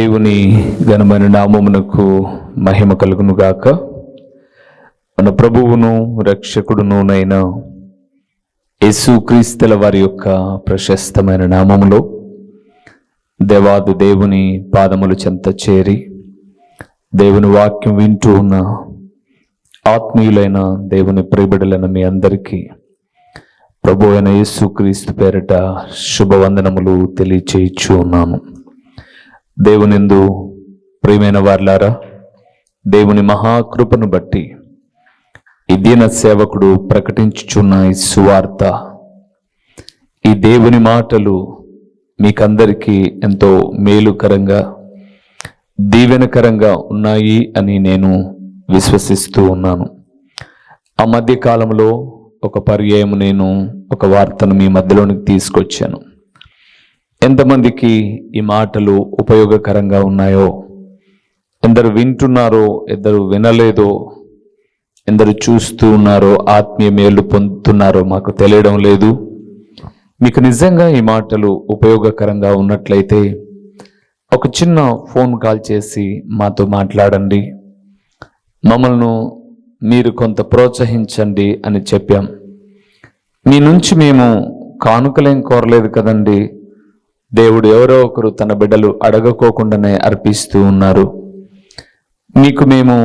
దేవుని ఘనమైన నామమునకు మహిమ కలుగును గాక మన ప్రభువును రక్షకుడునునైన యేసుక్రీస్తుల వారి యొక్క ప్రశస్తమైన నామములో దేవాది దేవుని పాదములు చెంత చేరి దేవుని వాక్యం వింటూ ఉన్న ఆత్మీయులైన దేవుని ప్రియబిడలైన మీ అందరికీ ప్రభు అయిన యేసుక్రీస్తు పేరిట శుభవందనములు తెలియచేయచ్చు ఉన్నాను దేవునిందు ప్రియమైన వార్లారా దేవుని మహాకృపను బట్టి ఈ సేవకుడు ప్రకటించుచున్న ఈ సువార్త ఈ దేవుని మాటలు మీకందరికీ ఎంతో మేలుకరంగా దీవెనకరంగా ఉన్నాయి అని నేను విశ్వసిస్తూ ఉన్నాను. ఆ మధ్య కాలంలో ఒక పర్యాయం నేను ఒక వార్తను మీ మధ్యలోనికి తీసుకొచ్చాను. ఎంతమందికి ఈ మాటలు ఉపయోగకరంగా ఉన్నాయో? ఎందరు వింటున్నారో ఎందరు వినలేదో ఎందరు చూస్తూ ఉన్నారో ఆత్మీయ మేలు పొందుతున్నారో మాకు తెలియడం లేదు. మీకు నిజంగా ఈ మాటలు ఉపయోగకరంగా ఉన్నట్లయితే ఒక చిన్న ఫోన్ కాల్ చేసి మాతో మాట్లాడండి. మమ్మల్ని మీరు కొంత ప్రోత్సహించండి అని చెప్పాం. మీ నుంచి మేము కానుకలేం కోరలేదు కదండి. దేవుడు ఎవరో ఒకరు తన బిడ్డలు అడగకోకుండానే అర్పిస్తూ ఉన్నారు. మీకు మేము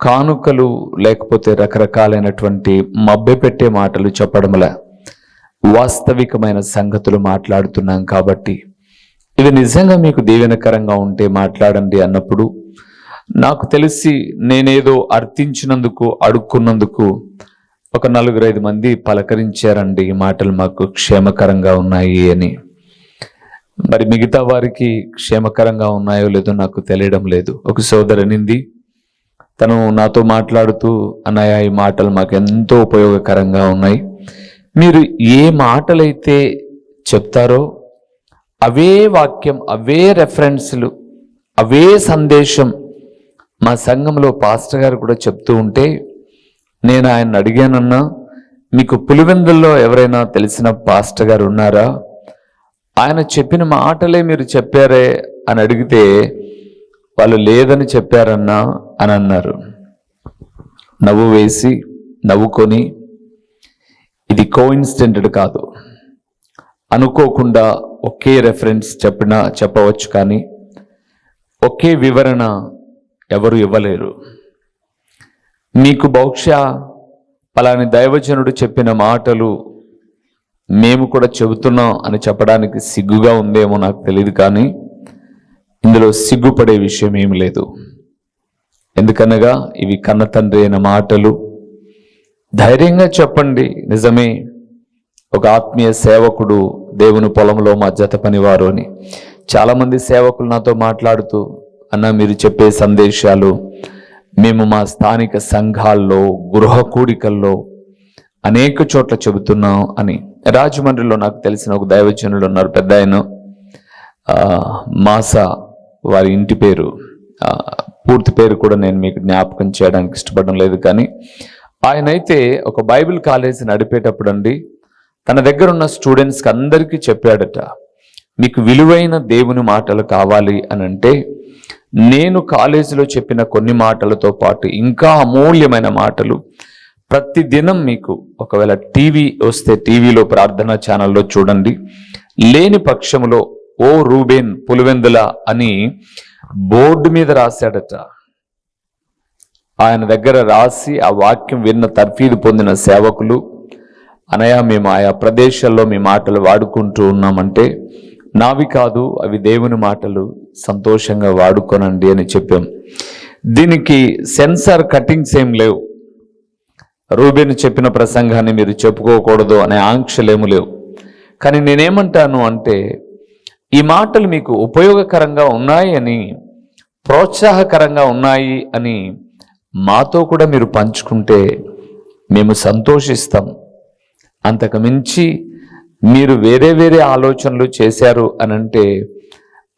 కానుకలు లేకపోతే రకరకాలైనటువంటి మబ్బె పెట్టే మాటలు చెప్పడంలా వాస్తవికమైన సంగతులు మాట్లాడుతున్నాం కాబట్టి ఇవి నిజంగా మీకు దీవెనకరంగా ఉంటే మాట్లాడండి అన్నప్పుడు నాకు తెలిసి నేనేదో అర్థించినందుకు అడుక్కున్నందుకు ఒక నలుగురు ఐదు మంది పలకరించారండి ఈ మాటలు మాకు క్షేమకరంగా ఉన్నాయి అని. మరి మిగతా వారికి క్షేమకరంగా ఉన్నాయో లేదో నాకు తెలియడం లేదు. ఒక సోదరునింది తను నాతో మాట్లాడుతూ అన్నయ్య ఈ మాటలు మాకు ఎంతో ఉపయోగకరంగా ఉన్నాయి. మీరు ఏ మాటలైతే చెప్తారో అవే వాక్యం అవే రెఫరెన్స్లు అవే సందేశం మా సంఘంలో పాస్టర్ గారు కూడా చెప్తూ ఉంటే నేను ఆయన అడిగానన్నా మీకు పులివెందుల్లో ఎవరైనా తెలిసిన పాస్టర్ గారు ఉన్నారా? ఆయన చెప్పిన మాటలే మీరు చెప్పారే అని అడిగితే వాళ్ళు లేదని చెప్పారన్నా అని అన్నారు. నవ్వు వేసి నవ్వుకొని ఇది కోఇన్సిడెంటెడ్ కాదు. అనుకోకుండా ఒకే రెఫరెన్స్ చెప్పినా చెప్పవచ్చు కానీ ఒకే వివరణ ఎవరు ఇవ్వలేరు. మీకు బహుశా పలాని దైవజనుడు చెప్పిన మాటలు మేము కూడా చెబుతున్నాం అని చెప్పడానికి సిగ్గుగా ఉందేమో నాకు తెలియదు కానీ ఇందులో సిగ్గుపడే విషయం ఏమి లేదు. ఎందుకనగా ఇవి కన్న తండ్రి అయిన మాటలు. ధైర్యంగా చెప్పండి నిజమే. ఒక ఆత్మీయ సేవకుడు దేవుని పొలంలో మా జత పనివారు అని. చాలామంది సేవకులు నాతో మాట్లాడుతూ అన్న మీరు చెప్పే సందేశాలు మేము మా స్థానిక సంఘాల్లో గృహ కూడికల్లో అనేక చోట్ల చెబుతున్నాం అని. రాజమండ్రిలో నాకు తెలిసిన ఒక దైవజనులు ఉన్నారు పెద్ద ఆయన. మాసా మాస వారి ఇంటి పేరు. పూర్తి పేరు కూడా నేను మీకు జ్ఞాపకం చేయడానికి ఇష్టపడడం లేదు కానీ ఆయన అయితే ఒక బైబిల్ కాలేజీ నడిపేటప్పుడు అండి తన దగ్గర ఉన్న స్టూడెంట్స్కి అందరికీ చెప్పాడట మీకు విలువైన దేవుని మాటలు కావాలి అని అంటే నేను కాలేజీలో చెప్పిన కొన్ని మాటలతో పాటు ఇంకా అమూల్యమైన మాటలు ప్రతి దినం మీకు ఒకవేళ టీవీ వస్తే టీవీలో ప్రార్థనా ఛానల్లో చూడండి. లేని పక్షములో ఓ రూబేన్ పులివెందుల అని బోర్డు మీద రాశాడట. ఆయన దగ్గర రాసి ఆ వాక్యం విన్న తర్ఫీదు పొందిన సేవకులు అనయా మేము ఆయా ప్రదేశాల్లో మీ మాటలు వాడుకుంటూ ఉన్నామంటే నావి కాదు అవి దేవుని మాటలు సంతోషంగా వాడుకోనండి అని చెప్పాం. దీనికి సెన్సార్ కటింగ్స్ ఏం లేవు. రూబేన్ చెప్పిన ప్రసంగాన్ని మీరు చెప్పుకోకూడదు అనే ఆంక్షలేము లేవు. కానీ నేనేమంటాను అంటే ఈ మాటలు మీకు ఉపయోగకరంగా ఉన్నాయి అని ప్రోత్సాహకరంగా ఉన్నాయి అని మాతో కూడా మీరు పంచుకుంటే మేము సంతోషిస్తాం. అంతకు మించి మీరు వేరే వేరే ఆలోచనలు చేశారు అని అంటే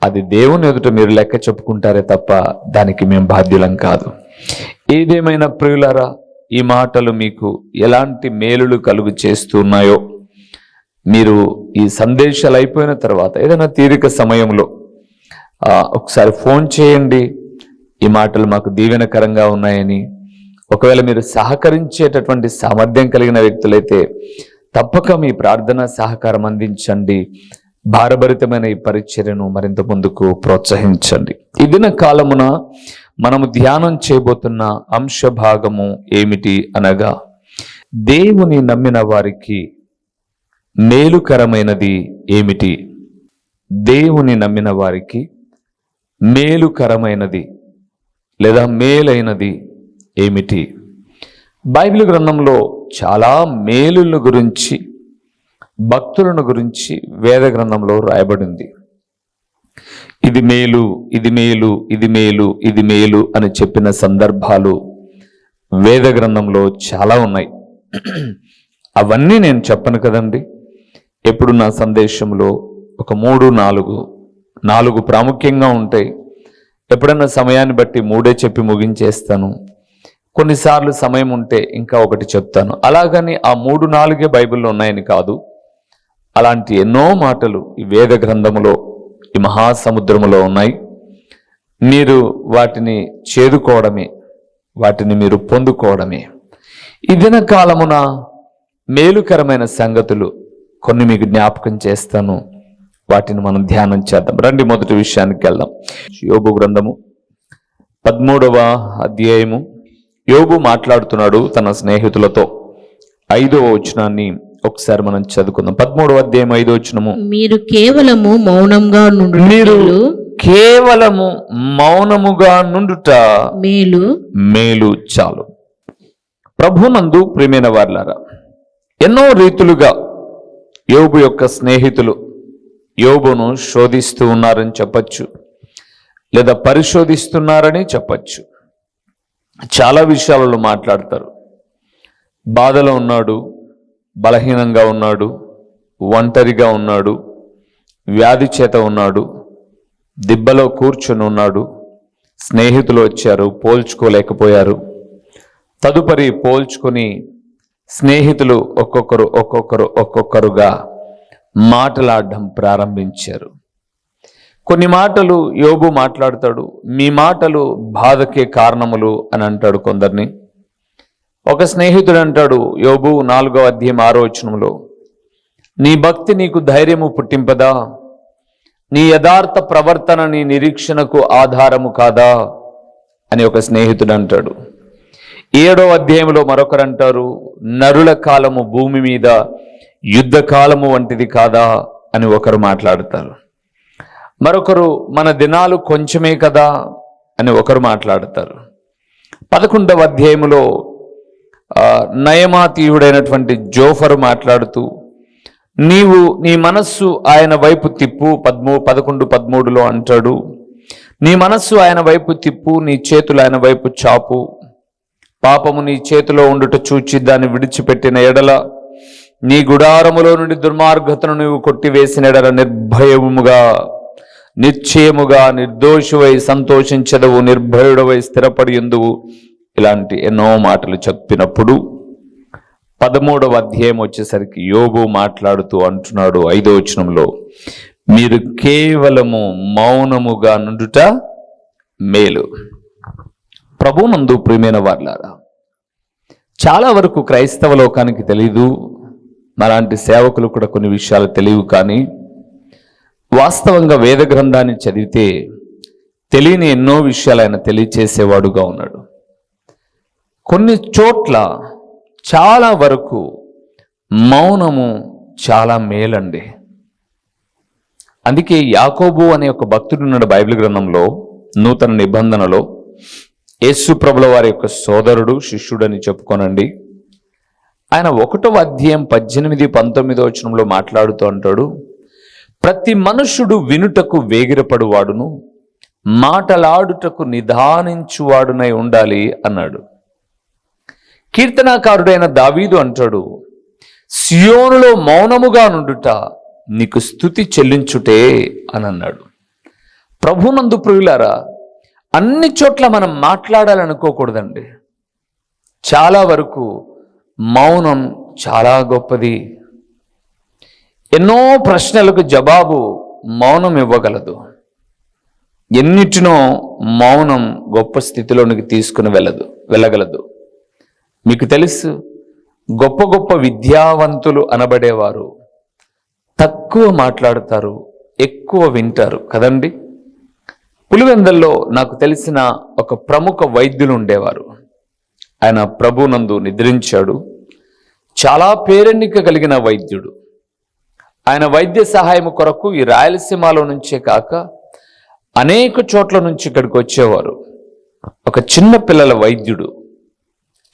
అది దేవుని ఎదుట మీరు లెక్క చెప్పుకుంటారే తప్ప దానికి మేము బాధ్యులం కాదు. ఏదేమైనా ప్రియులారా ఈ మాటలు మీకు ఎలాంటి మేలులు కలుగు చేస్తున్నాయో మీరు ఈ సందేశాలు అయిపోయిన తర్వాత ఏదైనా తీరిక సమయంలో ఒకసారి ఫోన్ చేయండి. ఈ మాటలు మాకు దీవెనకరంగా ఉన్నాయని. ఒకవేళ మీరు సహకరించేటటువంటి సామర్థ్యం కలిగిన వ్యక్తులైతే తప్పక మీ ప్రార్థన సహకారం అందించండి. భారభరితమైన ఈ పరిచర్యను మరింత ముందుకు ప్రోత్సహించండి. ఈ దిన కాలమున మనము ధ్యానం చేయబోతున్న అంశ భాగము ఏమిటి అనగా దేవుని నమ్మిన వారికి మేలుకరమైనది ఏమిటి? దేవుని నమ్మిన వారికి మేలుకరమైనది లేదా మేలైనది ఏమిటి? బైబిల్ గ్రంథంలో చాలా మేలుల గురించి భక్తులను గురించి వేద గ్రంథంలో రాయబడింది. ఇది మేలు ఇది మేలు ఇది మేలు ఇది మేలు అని చెప్పిన సందర్భాలు వేద గ్రంథంలో చాలా ఉన్నాయి. అవన్నీ నేను చెప్పను కదండి. ఎప్పుడు నా సందేశంలో ఒక మూడు నాలుగు నాలుగు ప్రాముఖ్యంగా ఉంటాయి. ఎప్పుడన్నా సమయాన్ని బట్టి మూడే చెప్పి ముగించేస్తాను. కొన్నిసార్లు సమయం ఉంటే ఇంకా ఒకటి చెప్తాను. అలాగని ఆ మూడు నాలుగే బైబిల్లో ఉన్నాయని కాదు. అలాంటి ఎన్నో మాటలు ఈ వేద గ్రంథములో ఈ మహాసముద్రములో ఉన్నాయి. మీరు వాటిని చేరుకోవడమే వాటిని మీరు పొందుకోవడమే. ఈ దిన కాలమున మేలుకరమైన సంగతులు కొన్ని మీకు జ్ఞాపకం చేస్తాను. వాటిని మనం ధ్యానం చేద్దాం. రండి మొదటి విషయానికి వెళ్దాం. యోబు గ్రంథము పదమూడవ అధ్యాయము. యోబు మాట్లాడుతున్నాడు తన స్నేహితులతో. ఐదవ వచనాన్ని ఒకసారి మనం చదువుకుందాం. పదమూడవ అధ్యాయం ఐదో వచనము. మీరు కేవలము మౌనంగా నుండు మీరు కేవలము మౌనముగా నుండుట మేలు. మేలు చాలు. ప్రభునందు ప్రియమైన వార్లారా ఎన్నో రీతులుగా యోబు యొక్క స్నేహితులు యోబును శోధిస్తూ ఉన్నారని చెప్పచ్చు లేదా పరిశోధిస్తున్నారని చెప్పచ్చు. చాలా విషయాలలో మాట్లాడతారు. బాధలో ఉన్నాడు బలహీనంగా ఉన్నాడు ఒంటరిగా ఉన్నాడు వ్యాధి చేత ఉన్నాడు దిబ్బలో కూర్చొని ఉన్నాడు స్నేహితులు వచ్చారు పోల్చుకోలేకపోయారు. తదుపరి పోల్చుకొని స్నేహితులు ఒక్కొక్కరు ఒక్కొక్కరు ఒక్కొక్కరుగా మాటలాడడం ప్రారంభించారు. కొన్ని మాటలు యోబు మాట్లాడతాడు మీ మాటలు బాధకే కారణములు అని అంటాడు కొందరిని. ఒక స్నేహితుడు అంటాడు యోబు నాలుగో అధ్యయం ఆరోచనంలో నీ భక్తి నీకు ధైర్యము పుట్టింపదా? నీ యథార్థ ప్రవర్తన నీ నిరీక్షణకు ఆధారము కాదా? అని ఒక స్నేహితుడు అంటాడు ఏడో అధ్యాయంలో మరొకరు అంటారు నరుల కాలము భూమి మీద యుద్ధ కాలము వంటిది కాదా? అని ఒకరు మాట్లాడతారు. మరొకరు మన దినాలు కొంచెమే కదా? అని ఒకరు మాట్లాడతారు. పదకొండవ అధ్యాయములో నయమాతీయుడైనటువంటి జోఫరు మాట్లాడుతూ నీవు నీ మనస్సు ఆయన వైపు తిప్పు పద్మూ పదకొండు పదమూడులో అంటాడు. నీ మనస్సు ఆయన వైపు తిప్పు నీ చేతులు ఆయన వైపు చాపు. పాపము నీ చేతిలో ఉండుట చూచి దాన్ని విడిచిపెట్టిన ఎడల నీ గుడారములో నుండి దుర్మార్గతను నీవు కొట్టివేసిన ఎడల నిర్భయముగా నిశ్చయముగా నిర్దోషువై సంతోషించదవు నిర్భయుడవై స్థిరపడి ఎందువు ఇలాంటి ఎన్నో మాటలు చెప్పినప్పుడు పదమూడవ అధ్యాయం వచ్చేసరికి యోబు మాట్లాడుతూ అంటున్నాడు ఐదో వచనంలో మీరు కేవలము మౌనముగా నుండుట మేలు. ప్రభునందు ప్రియమైన వార్లారా చాలా వరకు క్రైస్తవ లోకానికి తెలీదు మలాంటి సేవకులు కూడా కొన్ని విషయాలు తెలియవు కానీ వాస్తవంగా వేద గ్రంథాన్ని చదివితే తెలియని ఎన్నో విషయాలు ఆయన తెలియచేసేవాడుగా ఉన్నాడు. కొన్ని చోట్ల చాలా వరకు మౌనము చాలా మేలండి. అందుకే యాకోబు అనే ఒక భక్తుడు ఉన్నాడు బైబిల్ గ్రంథంలో నూతన నిబంధనలో. యేసు ప్రభుల వారి యొక్క సోదరుడు శిష్యుడని చెప్పుకోనండి. ఆయన ఒకటో అధ్యాయం పద్దెనిమిది పంతొమ్మిదో వచనంలో మాట్లాడుతూ అంటాడు ప్రతి మనుష్యుడు వినుటకు వేగిరపడువాడును మాటలాడుటకు నిదానించువాడునై ఉండాలి అన్నాడు. కీర్తనాకారుడైన దావీదు అంటాడు సియోనులో మౌనముగా నుండుట నీకు స్థుతి చెల్లించుటే అని అన్నాడు. ప్రభునందు ప్రియులారా అన్ని చోట్ల మనం మాట్లాడాలనుకోకూడదండి. చాలా వరకు మౌనం చాలా గొప్పది. ఎన్నో ప్రశ్నలకు జవాబు మౌనం ఇవ్వగలదు. ఎన్నిటినో మౌనం గొప్ప స్థితిలోనికి తీసుకుని వెళ్ళదు వెళ్ళగలదు. మీకు తెలుసు గొప్ప గొప్ప విద్యావంతులు అనబడేవారు. తక్కువ మాట్లాడతారు ఎక్కువ వింటారు. కదండి? పులివెందల్లో నాకు తెలిసిన ఒక ప్రముఖ వైద్యులు ఉండేవారు. ఆయన ప్రభునందు నిద్రించాడు. చాలా పేరెన్నిక కలిగిన వైద్యుడు. ఆయన వైద్య సహాయం కొరకు ఈ రాయలసీమలో నుంచే కాక అనేక చోట్ల నుంచి ఇక్కడికి వచ్చేవారు. ఒక చిన్న పిల్లల వైద్యుడు.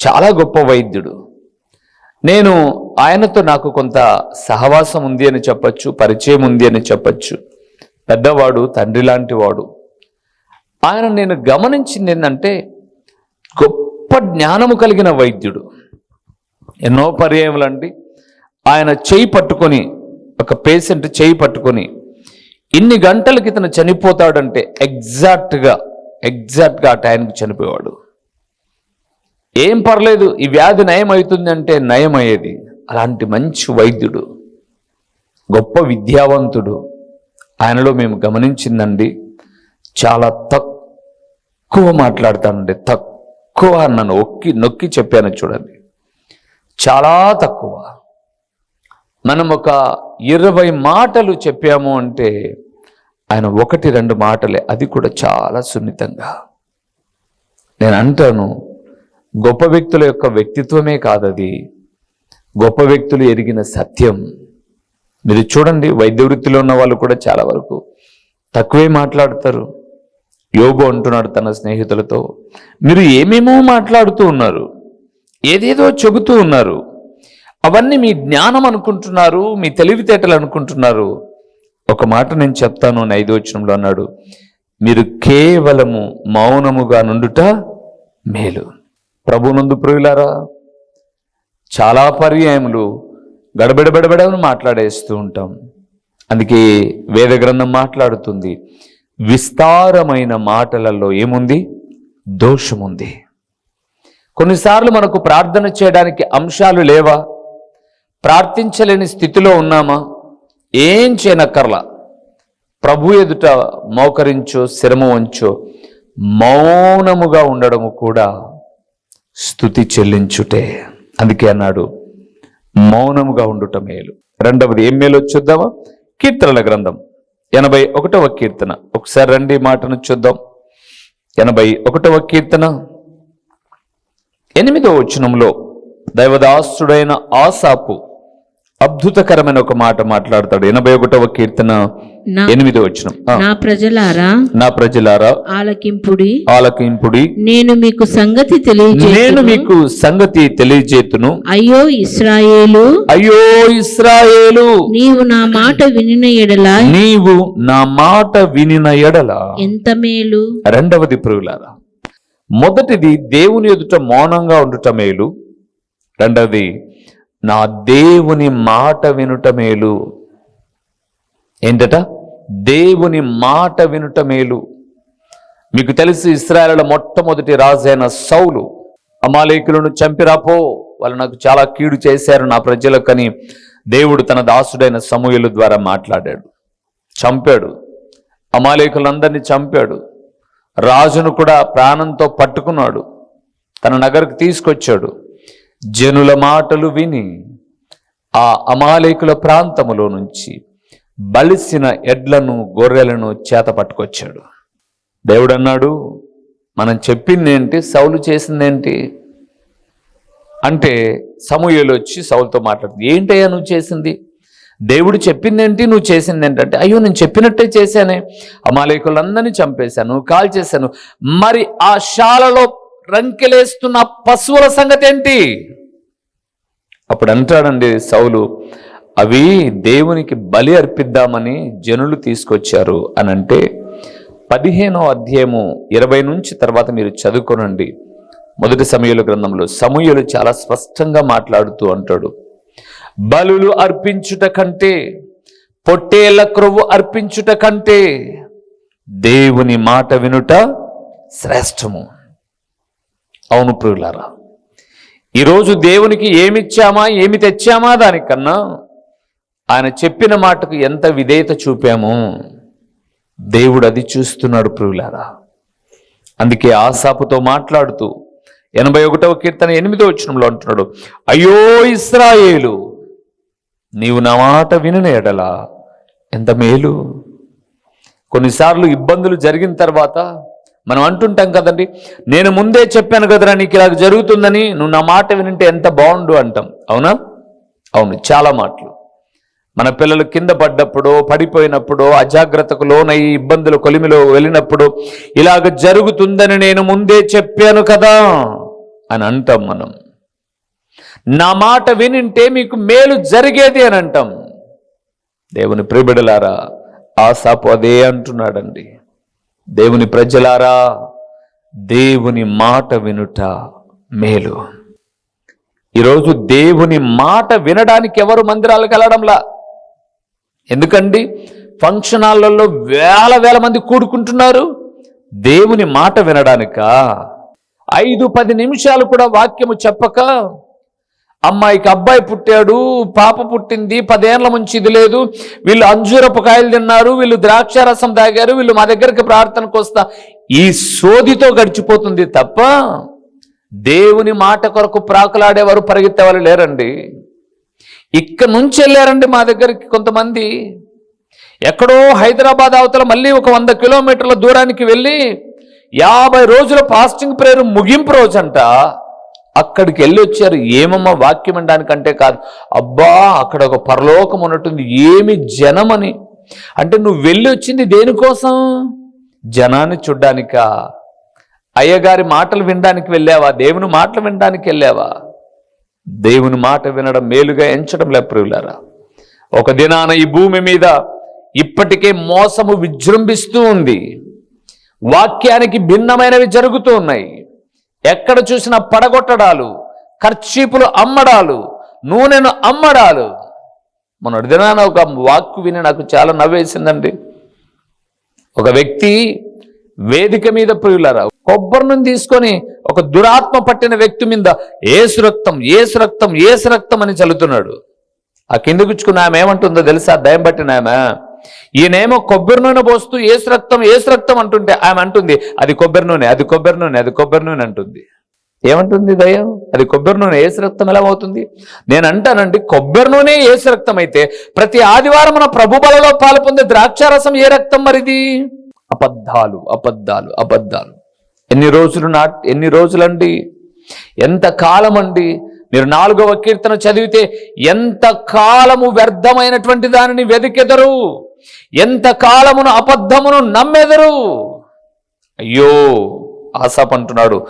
చాలా గొప్ప వైద్యుడు. నేను ఆయనతో నాకు కొంత సహవాసం ఉంది అని చెప్పచ్చు పరిచయం ఉంది అని చెప్పచ్చు. పెద్దవాడు తండ్రి లాంటి వాడు ఆయన నేను గమనించింది ఏంటంటే గొప్ప జ్ఞానము కలిగిన వైద్యుడు. ఎన్నో పర్యాయములండి. ఆయన చేయి పట్టుకొని ఒక పేషెంట్ చేయి పట్టుకొని ఇన్ని గంటలకి ఇతను చనిపోతాడంటే ఎగ్జాక్ట్గా ఎగ్జాక్ట్గా ఆ టైంకి చనిపోయేవాడు. ఏం పర్లేదు ఈ వ్యాధి నయం అవుతుంది అంటే నయం అయ్యేది అలాంటి మంచి వైద్యుడు గొప్ప విద్యావంతుడు ఆయనలో మేము గమనించిందండి చాలా తక్కువ మాట్లాడతానండి తక్కువ నన్ను ఒక్కి నొక్కి చెప్పాను చూడండి. చాలా తక్కువ. మనం ఒక ఇరవై మాటలు చెప్పాము అంటే ఆయన ఒకటి రెండు మాటలే అది కూడా చాలా సున్నితంగా. నేను అంటాను గొప్ప వ్యక్తుల యొక్క వ్యక్తిత్వమే కాదది. గొప్ప వ్యక్తులు ఎరిగిన సత్యం. మీరు చూడండి వైద్య వృత్తిలో ఉన్న వాళ్ళు కూడా చాలా వరకు తక్కువే మాట్లాడతారు. యోగు అంటున్నాడు తన స్నేహితులతో మీరు ఏమేమో మాట్లాడుతూ ఉన్నారు ఏదేదో చెబుతూ ఉన్నారు అవన్నీ మీ జ్ఞానం అనుకుంటున్నారు మీ తెలివితేటలు అనుకుంటున్నారు. ఒక మాట నేను చెప్తాను అని ఐదో వచనంలో అన్నాడు మీరు కేవలము మౌనముగా నుండుట మేలు. ప్రభునందు ప్రియులారా చాలా పర్యాయములు గడబిడబడబడని మాట్లాడేస్తూ ఉంటాం. అందుకే వేద గ్రంథం మాట్లాడుతుంది విస్తారమైన మాటలలో ఏముంది? దోషముంది. కొన్నిసార్లు మనకు ప్రార్థన చేయడానికి అంశాలు లేవా? ప్రార్థించలేని స్థితిలో ఉన్నామా? ఏం చేయనక్కర్లా. ప్రభు ఎదుట మోకరించో శ్రమ వంచో మౌనముగా ఉండడము కూడా స్థుతి చెల్లించుటే. అందుకే అన్నాడు మౌనముగా ఉండుట మేలు. రెండవది ఏం మేలు చూద్దామా? కీర్తనల గ్రంథం. ఎనభై ఒకటవ కీర్తన. ఒకసారి రండి మాటను చూద్దాం. ఎనభై ఒకటవ కీర్తన. ఎనిమిదవ వచనంలో దైవదాసుడైన ఆసాపు అద్భుతకరమైన ఒక మాట మాట్లాడతాడు. ఎనభై ఒకటవ కీర్తన నా ఎనిమిదవ వచనం. ఆ, నా ప్రజలారా నా ప్రజలారా ఆలకింపుడి ఆలకింపుడి నేను మీకు సంగతి తెలియజే నేను మీకు సంగతి తెలియజేతును. అయ్యో ఇస్రాయేలు అయ్యో ఇస్రాయేలు నీవు నా మాట వినిన ఎడల నీవు నా మాట వినిన ఎడల. ఎంత మేలు? రెండవది ప్రియులారా మొదటిది దేవుని ఎదుట మౌనంగా ఉండుట మేలు. రెండవది నా దేవుని మాట వినుట మేలు. ఏంటట? దేవుని మాట వినుట మేలు. మీకు తెలిసి ఇస్రాయల మొట్టమొదటి రాజైన సౌలు అమాలేకులను చంపిరాపో వాళ్ళు నాకు చాలా కీడు చేశారు నా ప్రజలకని దేవుడు తన దాసుడైన సమూహల ద్వారా మాట్లాడాడు. చంపాడు. అమాలేకులందరినీ చంపాడు. రాజును కూడా ప్రాణంతో పట్టుకున్నాడు. తన నగరకు తీసుకొచ్చాడు. జనుల మాటలు విని ఆ అమాలేకుల ప్రాంతములో నుంచి బలిసిన ఎడ్లను గొర్రెలను చేత పట్టుకొచ్చాడు. దేవుడు అన్నాడు మనం చెప్పిందేంటి? సౌలు చేసిందేంటి? అంటే సమూహలు వచ్చి సౌలుతో మాట్లాడుతుంది. ఏంటయ్యా నువ్వు చేసింది? దేవుడు చెప్పిందేంటి? నువ్వు చేసింది ఏంటంటే అయ్యో నేను చెప్పినట్టే చేశానే. అమాలేకులందరినీ చంపేశాను కాల్ చేశాను మరి ఆ శాలలో రంకెలేస్తున్న పశువుల సంగతి ఏంటి అప్పుడు అంటాడండి సౌలు అవి దేవునికి బలి అర్పిద్దామని జనులు తీసుకొచ్చారు అని అంటే పదిహేనో అధ్యాయము ఇరవై నుంచి తర్వాత మీరు చదువుకోనండి. మొదటి సమయలు గ్రంథంలో సమూహలు చాలా స్పష్టంగా మాట్లాడుతూ అంటాడు బలులు అర్పించుట కంటే పొట్టేళ్ళ క్రొవ్వు అర్పించుట కంటే దేవుని మాట వినుట శ్రేష్టము. అవును ప్రియులారా ఈరోజు దేవునికి ఏమిచ్చామా ఏమి తెచ్చామా దానికన్నా ఆయన చెప్పిన మాటకు ఎంత విధేయత చూపామో దేవుడు అది చూస్తున్నాడు ప్రియులారా. అందుకే ఆసాపుతో మాట్లాడుతూ ఎనభై ఒకటవ కీర్తన ఎనిమిదో వచ్చినంలో అంటున్నాడు అయ్యో ఇస్రాయేలు నీవు నా మాట వినని ఎడలా ఎంత మేలు. కొన్నిసార్లు ఇబ్బందులు జరిగిన తర్వాత మనం అంటుంటాం కదండి నేను ముందే చెప్పాను కదరా నీకు ఇలా జరుగుతుందని నువ్వు నా మాట వినింటే ఎంత బాగుండు అంటాం. అవునా? అవును చాలా మాటలు. మన పిల్లలు కింద పడ్డప్పుడు పడిపోయినప్పుడు అజాగ్రత్తకు లోనై ఇబ్బందులు కొలిమిలో వెళ్ళినప్పుడు ఇలాగ జరుగుతుందని నేను ముందే చెప్పాను కదా అని అంటాం మనం. నా మాట వినింటే మీకు మేలు జరిగేది అని అంటాం. దేవుని ప్రిబిడలారా ఆశాపు అదే అంటున్నాడండి. దేవుని ప్రజలారా దేవుని మాట వినుట మేలు. ఈరోజు దేవుని మాట వినడానికి ఎవరు మందిరాలకు వెళ్ళడంలా? ఎందుకండి? ఫంక్షన్ హాల్లలో వేల వేల మంది కూడుకుంటున్నారు. దేవుని మాట వినడానిక? ఐదు పది నిమిషాలు కూడా వాక్యము చెప్పక అమ్మాయికి అబ్బాయి పుట్టాడు పాప పుట్టింది పదేళ్ళ నుంచి ఇది లేదు. వీళ్ళు అంజూరపు కాయలు తిన్నారు వీళ్ళు ద్రాక్ష రసం తాగారు వీళ్ళు మా దగ్గరికి ప్రార్థనకు వస్తా. ఈ సోదితో గడిచిపోతుంది తప్ప దేవుని మాట కొరకు ప్రాకులాడేవారు పరిగెత్తేవారు లేరండి. ఇక్కడ నుంచి వెళ్ళారండి మా దగ్గరికి కొంతమంది. ఎక్కడో హైదరాబాద్ అవతల మళ్ళీ ఒక వంద కిలోమీటర్ల దూరానికి వెళ్ళి యాభై రోజుల ఫాస్టింగ్ ప్రేయర్ ముగింపు రోజంట అక్కడికి వెళ్ళి వచ్చారు. ఏమమ్మా వాక్యం అనడానికంటే కాదు. అబ్బా అక్కడ ఒక పరలోకం ఉన్నట్టుంది. ఏమి జనమని. అంటే నువ్వు వెళ్ళి వచ్చింది దేనికోసం? జనాన్ని చూడ్డానిక? అయ్యగారి మాటలు వినడానికి వెళ్ళావా? దేవుని మాటలు వినడానికి వెళ్ళావా? దేవుని మాట వినడం మేలుగా ఎంచడం లేప్రియులారా ఒక దినాన ఈ భూమి మీద ఇప్పటికే మోసము విజృంభిస్తూ ఉంది. వాక్యానికి భిన్నమైనవి జరుగుతూ ఉన్నాయి. ఎక్కడ చూసినా పడగొట్టడాలు ఖర్చీపులు అమ్మడాలు నూనెను అమ్మడాలు. మొన్నటి దినాన ఒక వాక్కు విని నాకు చాలా నవ్వేసిందండి. ఒక వ్యక్తి వేదిక మీద ప్రియులరా కొబ్బరి తీసుకొని ఒక దురాత్మ పట్టిన వ్యక్తి మీద ఏసు రక్తం ఏసు రక్తం ఏసు రక్తం అని చల్లుతున్నాడు. ఆ కింద గుచ్చుకున్న ఆమె ఏమంటుందో తెలుసా? దయం పట్టిన ఆమె? ఈయనేమో కొబ్బరి నూనె పోస్తూ ఏసు రక్తం ఏసు రక్తం అంటుంటే ఆమె అంటుంది అది కొబ్బరి నూనె అది కొబ్బరి నూనె అది కొబ్బరి నూనె అంటుంది. ఏమంటుంది దయ్యం? అది కొబ్బరి నూనె ఏసు రక్తం ఎలా అవుతుంది నేను అంటానండి కొబ్బరి నూనె ఏసు రక్తం అయితే ప్రతి ఆదివారం మన ప్రభు బలలో పాలు పొందే ద్రాక్షారసం ఏ రక్తం మరిది? అబద్ధాలు అబద్ధాలు అబద్ధాలు. ఎన్ని రోజులు నా ఎన్ని రోజులండి? ఎంత కాలం అండి మీరు నాలుగవ కీర్తన చదివితే ఎంత కాలము వ్యర్థమైనటువంటి దానిని వెదికెదరు? ఎంత కాలమును అబద్ధమును నమ్మెదరు? అయ్యో ఆసాప్ అంటున్నాడు.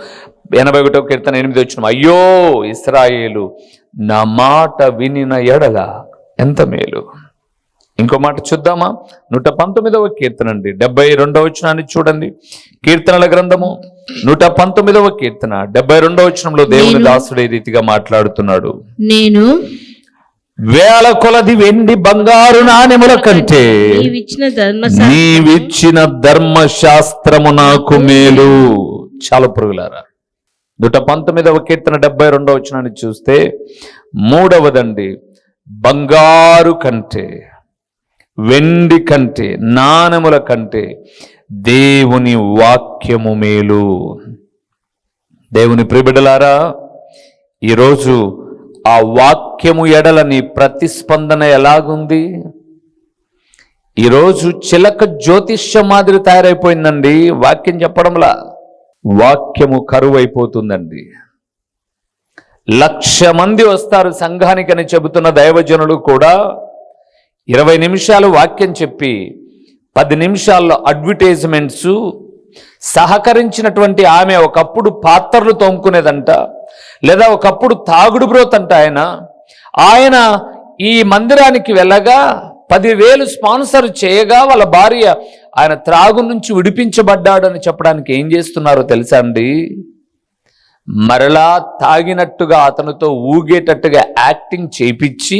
ఎనభై ఒకటో కీర్తన ఎనిమిది వచ్చిన అయ్యో ఇస్రాయేలు నా మాట వినిన ఎడల ఎంత మేలు. ఇంకో మాట చూద్దామా? నూట పంతొమ్మిదవ కీర్తన అండి. డెబ్బై రెండవ వచనాన్ని చూడండి. కీర్తనల గ్రంథము నూట పంతొమ్మిదవ కీర్తన. డెబ్బై రెండవ వచనంలో దేవుని దాసుడు ఈ రీతిగా మాట్లాడుతున్నాడు? నేను వేల కొలది వెండి బంగారు నాణెముల కంటే నీవిచ్చిన ధర్మశా నీవిచ్చిన ధర్మశాస్త్రము నాకు మేలు. చాలా పురుగులారా. నూట పంతొమ్మిదవ కీర్తన డెబ్బై రెండవ వచనాన్ని చూస్తే మూడవదండి బంగారు కంటే వెండి కంటే నాణముల కంటే దేవుని వాక్యము మేలు. దేవుని ప్రిబిడలారా ఈరోజు ఆ వాక్యము ఎడల నీ ప్రతిస్పందన ఎలాగుంది? ఈరోజు చిలక జ్యోతిష్య మాదిరి తయారైపోయిందండి. వాక్యం చెప్పడంలా వాక్యము కరువు అయిపోతుందండి లక్ష మంది వస్తారు సంఘానికని చెబుతున్న దైవజనులు కూడా ఇరవై నిమిషాలు వాక్యం చెప్పి పది నిమిషాల్లో అడ్వర్టైజ్మెంట్సు సహకరించినటువంటి ఆమె ఒకప్పుడు పాత్రలు తోముకునేదంట లేదా ఒకప్పుడు తాగుడు బ్రోత్ అంట ఆయన. ఆయన ఈ మందిరానికి వెళ్ళగా పదివేలు స్పాన్సర్ చేయగా వాళ్ళ భార్య ఆయన త్రాగు నుంచి విడిపించబడ్డాడని చెప్పడానికి ఏం చేస్తున్నారో తెలుసా అండి? మరలా తాగినట్టుగా అతనితో ఊగేటట్టుగా యాక్టింగ్ చేపించి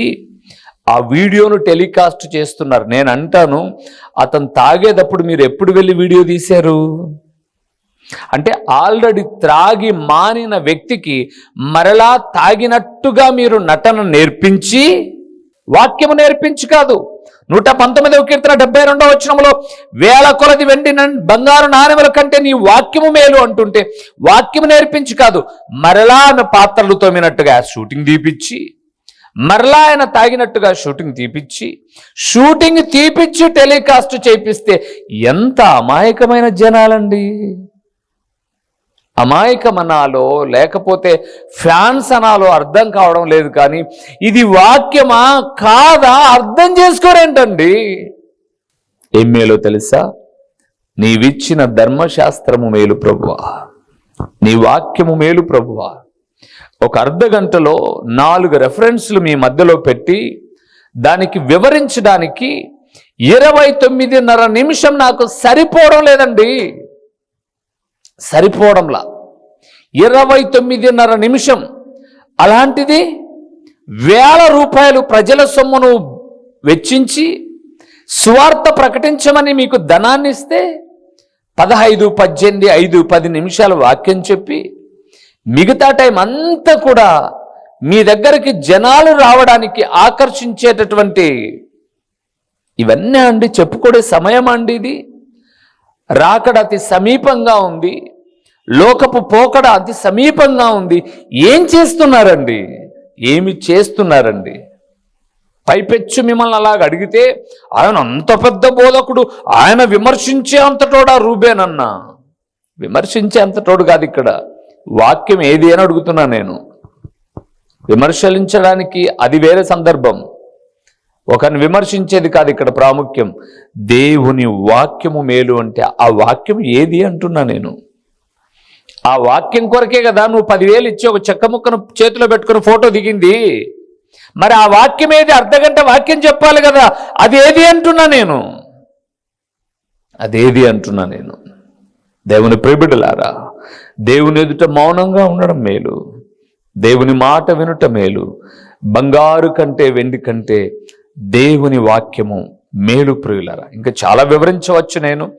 ఆ వీడియోను టెలికాస్ట్ చేస్తున్నారు. నేను అంటాను అతను తాగేటప్పుడు మీరు ఎప్పుడు వెళ్ళి వీడియో తీశారు? అంటే ఆల్రెడీ త్రాగి మానిన వ్యక్తికి మరలా తాగినట్టుగా మీరు నటన నేర్పించి వాక్యము నేర్పించి కాదు. నూట పంతొమ్మిదవ కీర్తన డెబ్బై రెండవ వచనంలో వేల కొలది వెండి బంగారు నాణ్యముల కంటే నీ వాక్యము మేలు అంటుంటే వాక్యము నేర్పించి కాదు మరలా పాత్రలు తోమినట్టుగా షూటింగ్ తీపిచ్చి మరలా ఆయన తాగినట్టుగా షూటింగ్ తీపిచ్చి షూటింగ్ తీపిచ్చి టెలికాస్ట్ చేపిస్తే ఎంత అమాయకమైన జనాలండి. అమాయకం అనాలో లేకపోతే ఫ్యాన్స్ అనాలో అర్థం కావడం లేదు కానీ ఇది వాక్యమా కాదా అర్థం చేసుకోరేంటండి. ఏం మేలో తెలుసా? నీవిచ్చిన ధర్మశాస్త్రము మేలు ప్రభువా. నీ వాక్యము మేలు ప్రభువా. ఒక అర్ధ గంటలో నాలుగు రెఫరెన్స్లు మీ మధ్యలో పెట్టి దానికి వివరించడానికి ఇరవై తొమ్మిదిన్నర నిమిషం నాకు సరిపోవడం లేదండి. సరిపోవడంలా. ఇరవై తొమ్మిదిన్నర నిమిషం. అలాంటిది వేల రూపాయలు ప్రజల సొమ్మును వెచ్చించి స్వార్థ ప్రకటించమని మీకు ధనాన్ని ఇస్తే పదహైదు పద్దెనిమిది ఐదు పది నిమిషాలు వాక్యం చెప్పి మిగతా టైం అంతా కూడా మీ దగ్గరికి జనాలు రావడానికి ఆకర్షించేటటువంటి ఇవన్నీ అండి చెప్పుకోడే సమయం అండి ఇది. రాకడ అతి సమీపంగా ఉంది. లోకపు పోకడ అతి సమీపంగా ఉంది. ఏం చేస్తున్నారండి? ఏమి చేస్తున్నారండి? పైపెచ్చు మిమ్మల్ని అలాగ అడిగితే ఆయన అంత పెద్ద బోధకుడు ఆయన విమర్శించే అంతటోడా రూబేనన్నా? విమర్శించే అంతటోడు కాదు ఇక్కడ. వాక్యం ఏది అని అడుగుతున్నా నేను. విమర్శించడానికి అది వేరే సందర్భం. ఒకరిని విమర్శించేది కాదు ఇక్కడ ప్రాముఖ్యం. దేవుని వాక్యము మేలు అంటే ఆ వాక్యం ఏది అంటున్నా నేను. ఆ వాక్యం కొరకే కదా నువ్వు పదివేలు ఇచ్చి ఒక చెక్క ముక్కను చేతిలో పెట్టుకుని ఫోటో దిగింది. మరి ఆ వాక్యం ఏది? అర్ధగంట వాక్యం చెప్పాలి కదా. అది ఏది అంటున్నా నేను? అదేది అంటున్నా నేను? దేవుని ప్రిబిడలారా దేవుని ఎదుట మౌనంగా ఉండడం మేలు. దేవుని మాట వినుట మేలు. బంగారు కంటే వెండి కంటే దేవుని వాక్యము మేలు ప్రియులారా. ఇంకా చాలా వివరించవచ్చు నేను.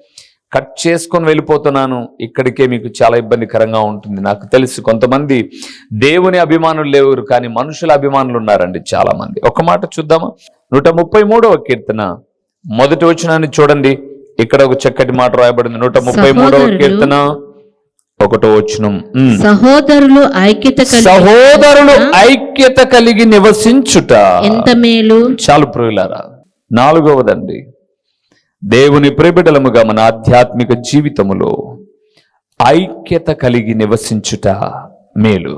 కట్ చేసుకొని వెళ్ళిపోతున్నాను. ఇక్కడికే మీకు చాలా ఇబ్బందికరంగా ఉంటుంది. నాకు తెలుసు కొంతమంది దేవుని అభిమానులు లేవురు కానీ మనుషుల అభిమానులు ఉన్నారండి చాలామంది. ఒక మాట చూద్దామా? నూట ముప్పై మూడవ కీర్తన. మొదటి వచనాన్ని చూడండి. ఇక్కడ ఒక చక్కటి మాట రాయబడింది. నూట ముప్పై మూడవ కీర్తన ఒకటో వచనం. ఉమ్. సహోదరులు ఐక్యత కలిగి సహోదరులు ఐక్యత కలిగి నివసించుట. ఎంత మేలు? చాలు ప్రియులారా నాలుగవదండి. దేవుని ప్రేబిడలముగా మన ఆధ్యాత్మిక జీవితములో ఐక్యత కలిగి నివసించుట మేలు.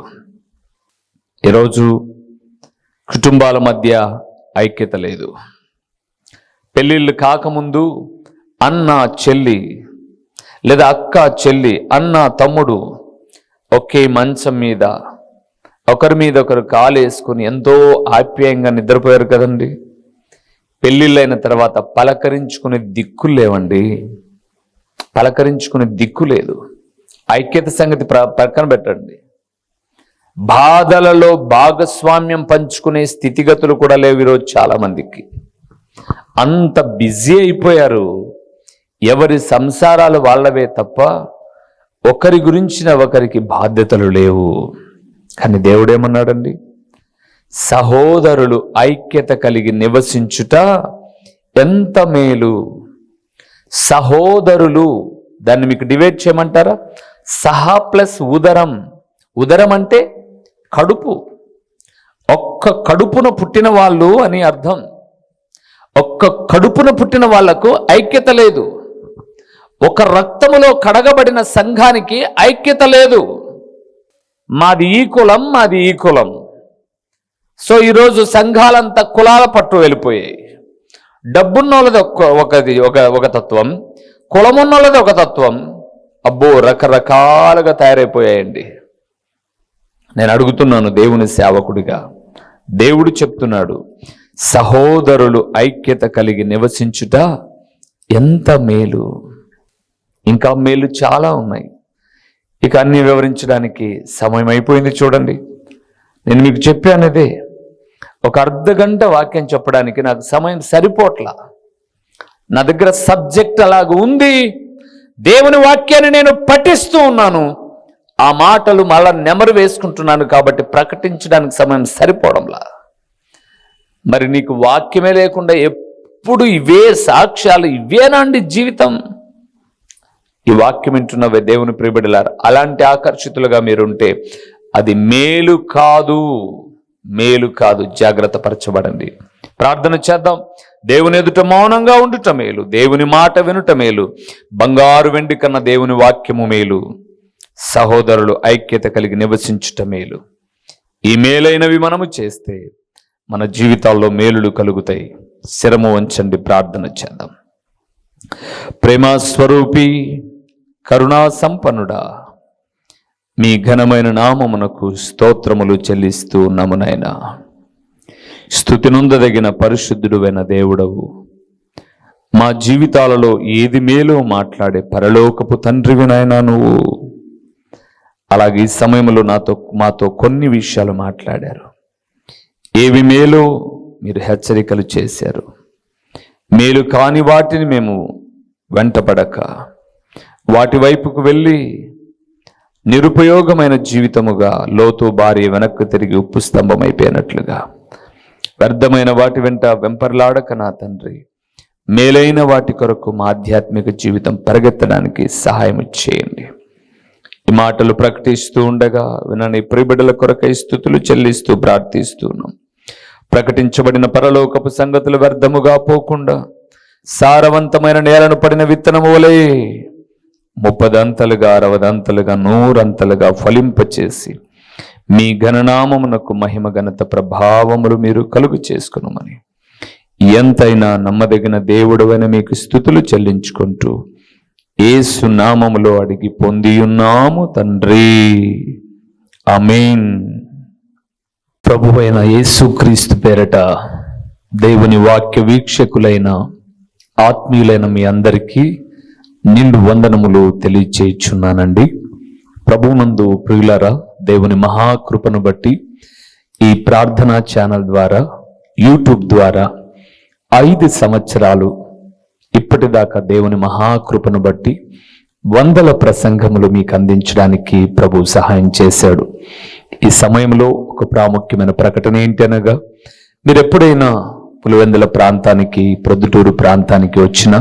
ఈరోజు కుటుంబాల మధ్య ఐక్యత లేదు. పెళ్ళిళ్ళు కాకముందు అన్న చెల్లి లేదా అక్క చెల్లి అన్న తమ్ముడు ఒకే మంచం మీద ఒకరి మీద ఒకరు కాలేసుకుని ఎంతో ఆప్యాయంగా నిద్రపోయారు కదండి. పెళ్ళిళ్ళైన తర్వాత పలకరించుకునే దిక్కు లేవండి. పలకరించుకునే దిక్కు లేదు. ఐక్యత సంగతి ప్ర- పక్కన పెట్టండి. బాధలలో భాగస్వామ్యం పంచుకునే స్థితిగతులు కూడా లేవు ఈరోజు చాలామందికి. అంత బిజీ అయిపోయారు. ఎవరి సంసారాలు వాళ్ళవే తప్ప ఒకరి గురించిన ఒకరికి బాధ్యతలు లేవు. కానీ దేవుడేమన్నాడండి? సహోదరులు ఐక్యత కలిగి నివసించుట ఎంత మేలు. సహోదరులు దాన్ని మీకు డివైడ్ చేయమంటారా? సహా ప్లస్ ఉదరం. ఉదరం అంటే కడుపు. ఒక్క కడుపున పుట్టిన వాళ్ళు అని అర్థం. ఒక్క కడుపున పుట్టిన వాళ్ళకు ఐక్యత లేదు. ఒక రక్తములో కడగబడిన సంఘానికి ఐక్యత లేదు. మాది ఈ కులం మాది ఈ కులం. సో ఈరోజు సంఘాలంతా కులాల పట్టు వెళ్ళిపోయాయి. డబ్బున్నోళ్ళది ఒక ఒకది ఒక ఒక తత్వం. కులమున్నోళ్ళది ఒక తత్వం. అబ్బో రకరకాలుగా తయారైపోయాయండి. నేను అడుగుతున్నాను దేవుని సేవకుడిగా. దేవుడు చెప్తున్నాడు సహోదరులు ఐక్యత కలిగి నివసించుట ఎంత మేలు. ఇంకా మేలు చాలా ఉన్నాయి. ఇక అన్నీ వివరించడానికి సమయం అయిపోయింది చూడండి. నేను మీకు చెప్పానదే ఒక అర్ధ గంట వాక్యం చెప్పడానికి నాకు సమయం సరిపోట్లా. నా దగ్గర సబ్జెక్ట్ అలాగ ఉంది దేవుని వాక్యాన్ని నేను పఠిస్తూ ఉన్నాను. ఆ మాటలు మళ్ళా నెమరు వేసుకుంటున్నాను కాబట్టి ప్రకటించడానికి సమయం సరిపోవడంలా మరి నీకు వాక్యమే లేకుండా ఎప్పుడు ఇవే సాక్ష్యాలు ఇవేనండి జీవితం? ఈ వాక్యం వింటున్న దేవుని ప్రియబడిలారు అలాంటి ఆకర్షితులుగా మీరుంటే అది మేలు కాదు మేలు కాదు జాగ్రత్త పరచబడండి. ప్రార్థన చేద్దాం. దేవుని ఎదుట మౌనంగా ఉండుట మేలు దేవుని మాట వినుట మేలు బంగారు వెండి కన్న దేవుని వాక్యము మేలు సహోదరులు ఐక్యత కలిగి నివసించుట మేలు. ఈ మేలైనవి మనము చేస్తే మన జీవితాల్లో మేలులు కలుగుతాయి. శ్రమ వంచండి ప్రార్థన చేద్దాం. ప్రేమ స్వరూపి కరుణా సంపన్నుడా మీ ఘనమైన నామమునకు స్తోత్రములు చెల్లిస్తూ నమునైన స్థుతినుందదగిన స్థుతి నొందదగిన పరిశుద్ధుడువైన దేవుడవు. మా జీవితాలలో ఏది మేలో మాట్లాడే పరలోకపు తండ్రివినైనా నువ్వు. అలాగే ఈ సమయంలో నాతో మాతో కొన్ని విషయాలు మాట్లాడారు. ఏవి మేలో మీరు హెచ్చరికలు చేశారు. మేలు కాని వాటిని మేము వెంటపడక. వాటి వైపుకు వెళ్ళి నిరుపయోగమైన జీవితముగా లోతు భార్య వెనక్కు తిరిగి ఉప్పు స్తంభమైపోయినట్లుగా. వ్యర్థమైన వాటి వెంట వెంపర్లాడక నా తండ్రి. మేలైన వాటి కొరకు మా ఆధ్యాత్మిక జీవితం పరిగెత్తడానికి సహాయం చేయండి. ఈ మాటలు ప్రకటిస్తూ ఉండగా వినని ప్రిబిడల కొరకై స్థుతులు చెల్లిస్తూ ప్రార్థిస్తున్నాం. ప్రకటించబడిన పరలోకపు సంగతులు వ్యర్థముగా పోకుండా సారవంతమైన నేలను పడిన విత్తనము వలె ముప్పదంతలుగా అరవదంతలుగా నూరంతలుగా ఫలింపచేసి మీ ఘననామమునకు మహిమ ఘనత ప్రభావములు మీరు కలుగు చేసుకునమని. ఎంతైనా నమ్మదగిన దేవుడవైన మీకు స్థుతులు చెల్లించుకుంటూ ఏసు నామములో అడిగి పొందియున్నాము తండ్రి. అమీన్ ప్రభువైన యేసుక్రీస్తు పేరట దేవుని వాక్య వీక్షకులైన ఆత్మీయులైన మీ అందరికీ నిండు వందనములు తెలియచేయుచున్నానండి. ప్రభునందు ప్రియులారా దేవుని మహాకృపను బట్టి ఈ ప్రార్థనా ఛానల్ ద్వారా యూట్యూబ్ ద్వారా ఐదు సంవత్సరాలు ఇప్పటిదాకా దేవుని మహాకృపను బట్టి వందల ప్రసంగములు మీకు అందించడానికి ప్రభు సహాయం చేశాడు. ఈ సమయంలో ఒక ప్రాముఖ్యమైన ప్రకటన ఏంటి అనగా మీరు ఎప్పుడైనా పులివెందుల ప్రాంతానికి ప్రొద్దుటూరు ప్రాంతానికి వచ్చినా